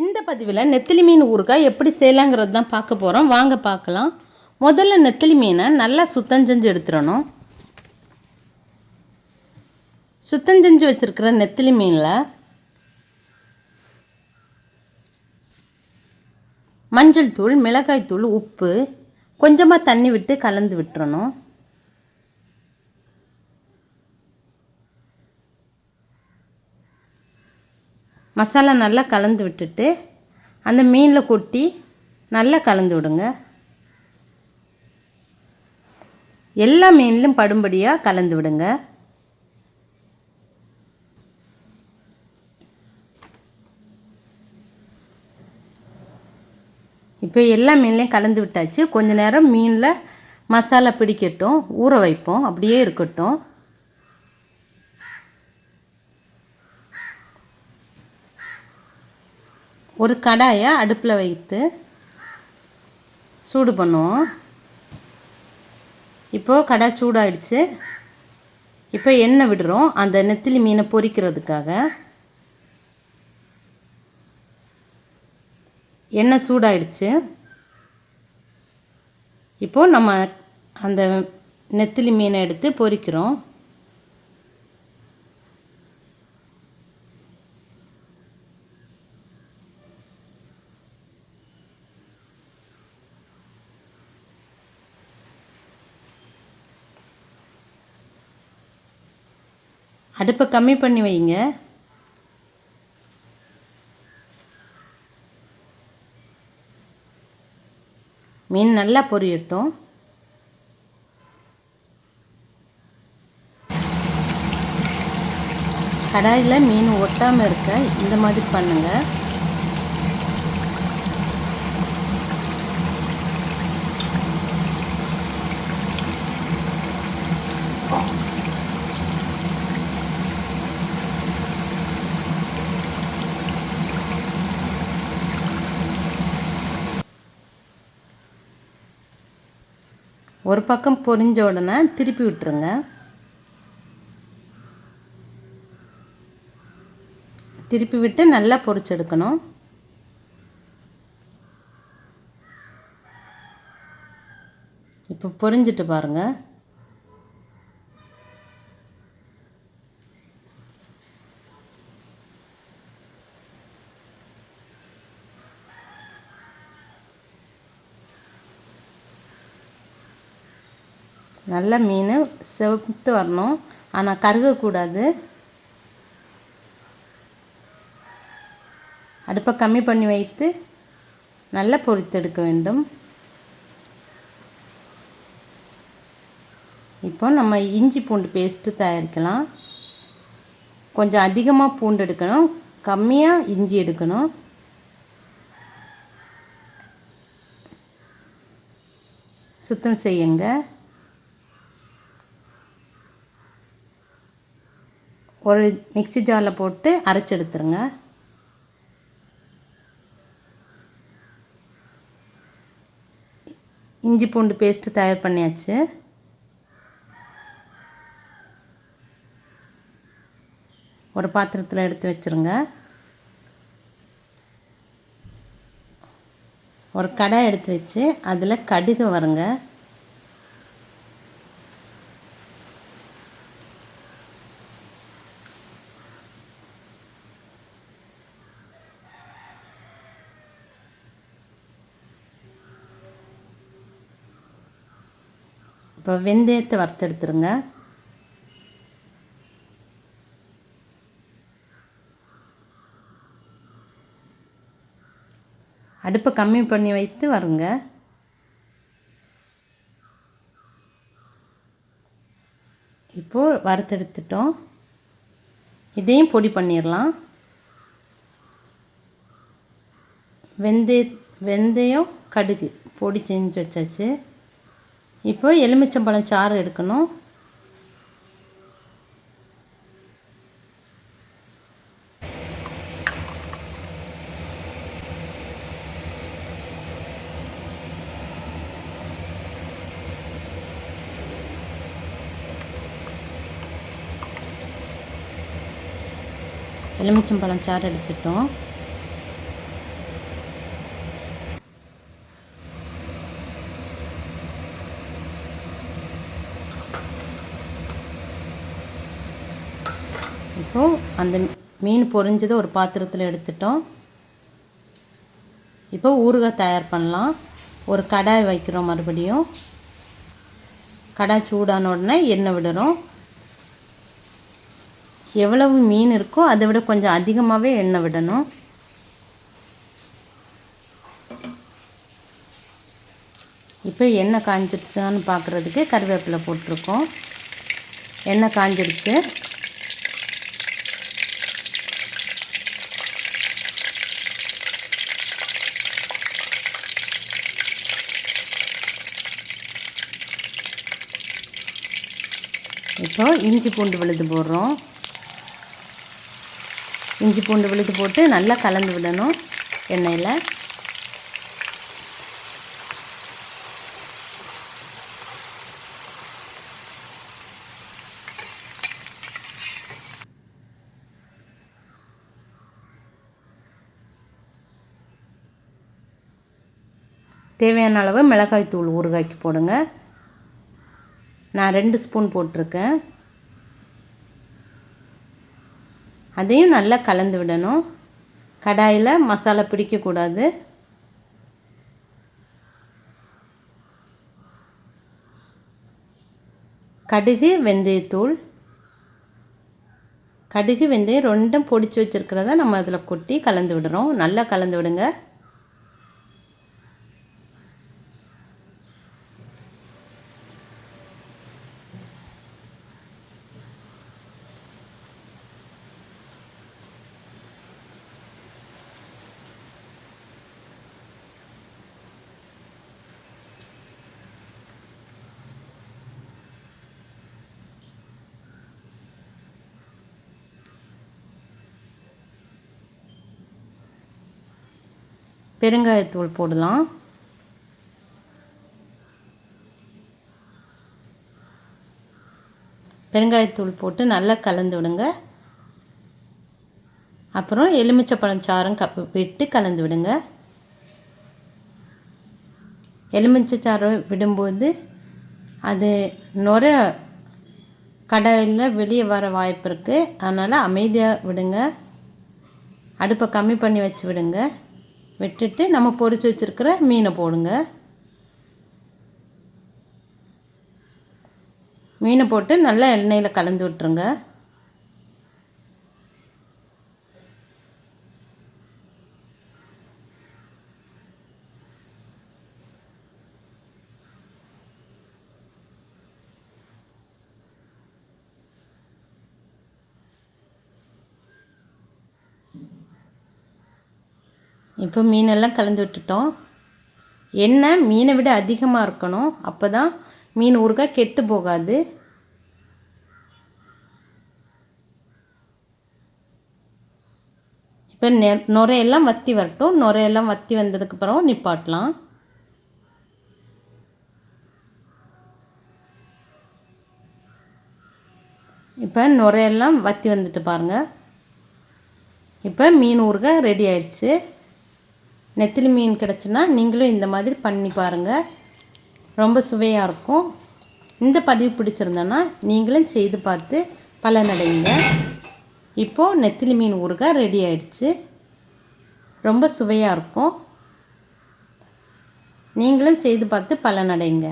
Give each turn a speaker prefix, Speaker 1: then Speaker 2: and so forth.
Speaker 1: இந்த பதிவில் நெத்திலி மீன் ஊறுகாய் எப்படி செய்யலாங்கிறது தான் பார்க்க போகிறோம் வாங்க பார்க்கலாம். முதல்ல நெத்திலி மீனை நல்லா சுத்தம் செஞ்சு எடுத்துடணும். சுத்தம் செஞ்சு வச்சுருக்கிற நெத்திலி மீனில் மஞ்சள் தூள் மிளகாய் தூள் உப்பு கொஞ்சமாக தண்ணி விட்டு கலந்து விட்டுறணும். மசாலா நல்லா கலந்து விட்டுட்டு அந்த மீனில் கொட்டி நல்லா கலந்து விடுங்க. எல்லா மீன்லையும் படும்படியாக கலந்து விடுங்க. இப்போ எல்லா மீன்லையும் கலந்து விட்டாச்சு. கொஞ்ச நேரம் மீனில் மசாலா பிடிக்கட்டும் ஊற வைப்போம். அப்படியே இருக்கட்டும். ஒரு கடாயை அடுப்பில் வைத்து சூடு பண்ணுவோம். இப்போது கடாய் சூடாயிடுச்சு. இப்போ எண்ணெய் விடுறோம். அந்த நெத்திலி மீனை பொரிக்கிறதுக்காக. எண்ணெய் சூடாயிடுச்சு. இப்போது நம்ம அந்த நெத்திலி மீனை எடுத்து பொரிக்கிறோம். அடுப்பை கம்மி பண்ணி வைங்க. மீன் நல்லா பொரியட்டும். கடாயில் மீன் ஒட்டாமல் இருக்க இந்த மாதிரி பண்ணுங்கள் ஒரு பக்கம் பொரிஞ்ச உடனே திருப்பி விட்டுருங்க. திருப்பி விட்டு நல்லா பொரிச்செடுக்கணும் இப்போ பொரிஞ்சிட்டு பாருங்கள் நல்ல மீன் செவத்து வரணும். ஆனால் கருகக்கூடாது. அடுப்பை கம்மி பண்ணி வைத்து நல்லா பொரித்தெடுக்க வேண்டும். இப்போ நம்ம இஞ்சி பூண்டு பேஸ்ட்டு தயாரிக்கலாம். கொஞ்சம் அதிகமாக பூண்டு எடுக்கணும். கம்மியாக இஞ்சி எடுக்கணும். சுத்தம் செய்யுங்க. ஒரு மிக்ஸி ஜாரில் போட்டு அரைச்சி எடுத்துருங்க. இஞ்சி பூண்டு பேஸ்ட்டு தயார் பண்ணியாச்சு. ஒரு பாத்திரத்தில் எடுத்து வச்சுருங்க. ஒரு கடை எடுத்து வச்சு அதில் கடுகு வருங்க. இப்போ வெந்தயத்தை வறுத்தெடுத்துருங்க. அடுப்பை கம்மி பண்ணி வைத்து வருங்க. இப்போது வறுத்தெடுத்துட்டோம். இதையும் பொடி பண்ணிடலாம் வெந்தய வெந்தயம் கடுகு பொடி செஞ்சு வச்சாச்சு. இப்போ எலுமிச்சம்பழம் சாறு எடுக்கணும். எலுமிச்சம்பழம் சாறு எடுத்துட்டோம். இப்போது அந்த மீன் பொரிஞ்சதை ஒரு பாத்திரத்தில் எடுத்துட்டோம். இப்போ ஊறுகாய் தயார் பண்ணலாம். ஒரு கடாய் வைக்கிறோம் மறுபடியும். கடாய் சூடான உடனே எண்ணெய் விடுறோம். எவ்வளவு மீன் இருக்கோ அதை விட கொஞ்சம் அதிகமாகவே எண்ணெய் விடணும். இப்போ எண்ணெய் காஞ்சிருச்சான்னு பார்க்குறதுக்கு கருவேப்பிலை போட்டிருக்கோம். எண்ணெய் காஞ்சிருச்சு. இப்போ இஞ்சி பூண்டு விழுது போடுறோம். இஞ்சி பூண்டு விழுது போட்டு நல்லா கலந்து விடணும் எண்ணெயில். தேவையான அளவு மிளகாய் தூள் ஊறுகாய்க்கு போடுங்க. நான் ரெண்டு ஸ்பூன் போட்டிருக்கேன். அதையும் நல்லா கலந்து விடணும். கடாயில் மசாலா பிடிக்கக்கூடாது கடுகு வெந்தயத்தூள். கடுகு வெந்தயம் ரெண்டும் பொடிச்சு வச்சுருக்கிறத நம்ம அதில் கொட்டி கலந்து விடுறோம். நல்லா கலந்து விடுங்க. பெருங்காயத்தூள் போடலாம். பெருங்காயத்தூள் போட்டு நல்லா கலந்து விடுங்க. அப்புறம் எலுமிச்சப்பழம் சாரம் கப் விட்டு கலந்து விடுங்க. எலுமிச்சை சாரம் விடும்போது அது நுர கடையில் வெளியே வர வாய்ப்பு இருக்குது அதனால் அமைதியாக விடுங்க. அடுப்பை கம்மி பண்ணி வச்சு விடுங்க. விட்டுட்டு நம்ம பொறிச்சு வச்சுருக்கிற மீனை போடுங்க. மீனை போட்டு நல்லா எண்ணெயில் கலந்து விட்டுருங்க. இப்போ மீனெல்லாம் கலந்து விட்டுட்டோம். எண்ணெய் மீனை விட அதிகமாக இருக்கணும். அப்போ தான் மீன் ஊறுகாய் கெட்டு போகாது. இப்போ நெ நுரையெல்லாம் வற்றி வரட்டும். நுரையெல்லாம் வற்றி வந்ததுக்கப்புறம் நிப்பாட்டலாம். இப்போ நுரையெல்லாம் வற்றி வந்துட்டு பாருங்கள் இப்போ மீன் ஊறுகாய் ரெடி ஆயிடுச்சு. நெத்திலி மீன் கிடச்சுன்னா நீங்களும் இந்த மாதிரி பண்ணி பாருங்கள் ரொம்ப சுவையாக இருக்கும். இந்த பதிவு பிடிச்சிருந்தோன்னா நீங்களும் செய்து பார்த்து பலனடைங்க இப்போது நெத்திலி மீன் ஊறுகாய் ரெடி ஆயிடுச்சு. ரொம்ப சுவையாக இருக்கும். நீங்களும் செய்து பார்த்து பலனடைங்க.